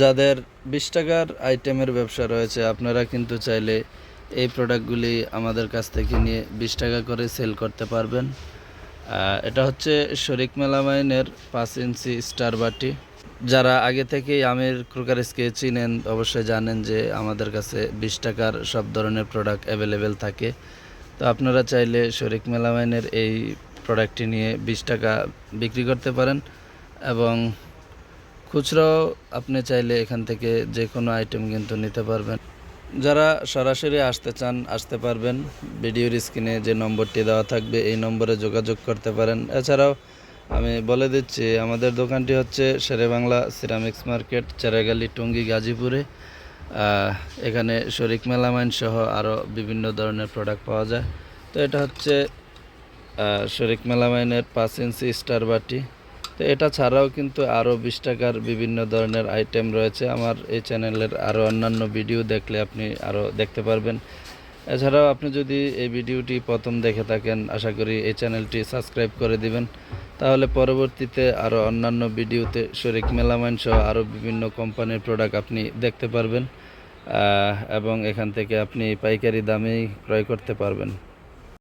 যাদের বিশ টাকার আইটেমের ব্যবসা রয়েছে, আপনারা কিন্তু চাইলে এই প্রোডাক্টগুলি আমাদের কাছ থেকে নিয়ে বিশ টাকা করে সেল করতে পারবেন। এটা হচ্ছে শরিক মেলামাইনের পাঁচ ইঞ্চি স্টার বাটি। যারা আগে থেকেই আমির ক্রুকারেসকে চিনেন, অবশ্যই জানেন যে আমাদের কাছে বিশ টাকার সব ধরনের প্রোডাক্ট অ্যাভেলেবেল থাকে। তো আপনারা চাইলে শরিক মেলামাইনের এই প্রোডাক্টটি নিয়ে বিশ টাকা বিক্রি করতে পারেন এবং খুচরাও আপনি চাইলে এখান থেকে যে কোনো আইটেম কিন্তু নিতে পারবেন। যারা সরাসরি আসতে চান, আসতে পারবেন। ভিডিওর স্ক্রিনে যে নম্বরটি দেওয়া থাকবে, এই নম্বরে যোগাযোগ করতে পারেন। এছাড়াও আমি বলে দিচ্ছি, আমাদের দোকানটি হচ্ছে শেরেবাংলা সিরামিক্স মার্কেট, চেরাগালি, টঙ্গী, গাজীপুরে। এখানে শরিক মেলামাইন সহ আরও বিভিন্ন ধরনের প্রোডাক্ট পাওয়া যায়। তো এটা হচ্ছে শরিক মেলামাইনের পাঁচ ইঞ্চি স্টার বাটি। তো এটা ছাড়াও কিন্তু আরও বিশ টাকার বিভিন্ন ধরনের আইটেম রয়েছে। আমার এই চ্যানেলের আরও অন্যান্য ভিডিও দেখলে আপনি আরও দেখতে পারবেন। এছাড়াও আপনি যদি এই ভিডিওটি প্রথম দেখে থাকেন, আশা করি এই চ্যানেলটি সাবস্ক্রাইব করে দিবেন। তাহলে পরবর্তীতে আরও অন্যান্য ভিডিওতে শরিক মেলামাইন সহ আরও বিভিন্ন কোম্পানির প্রোডাক্ট আপনি দেখতে পারবেন এবং এখান থেকে আপনি পাইকারি দামেই ক্রয় করতে পারবেন।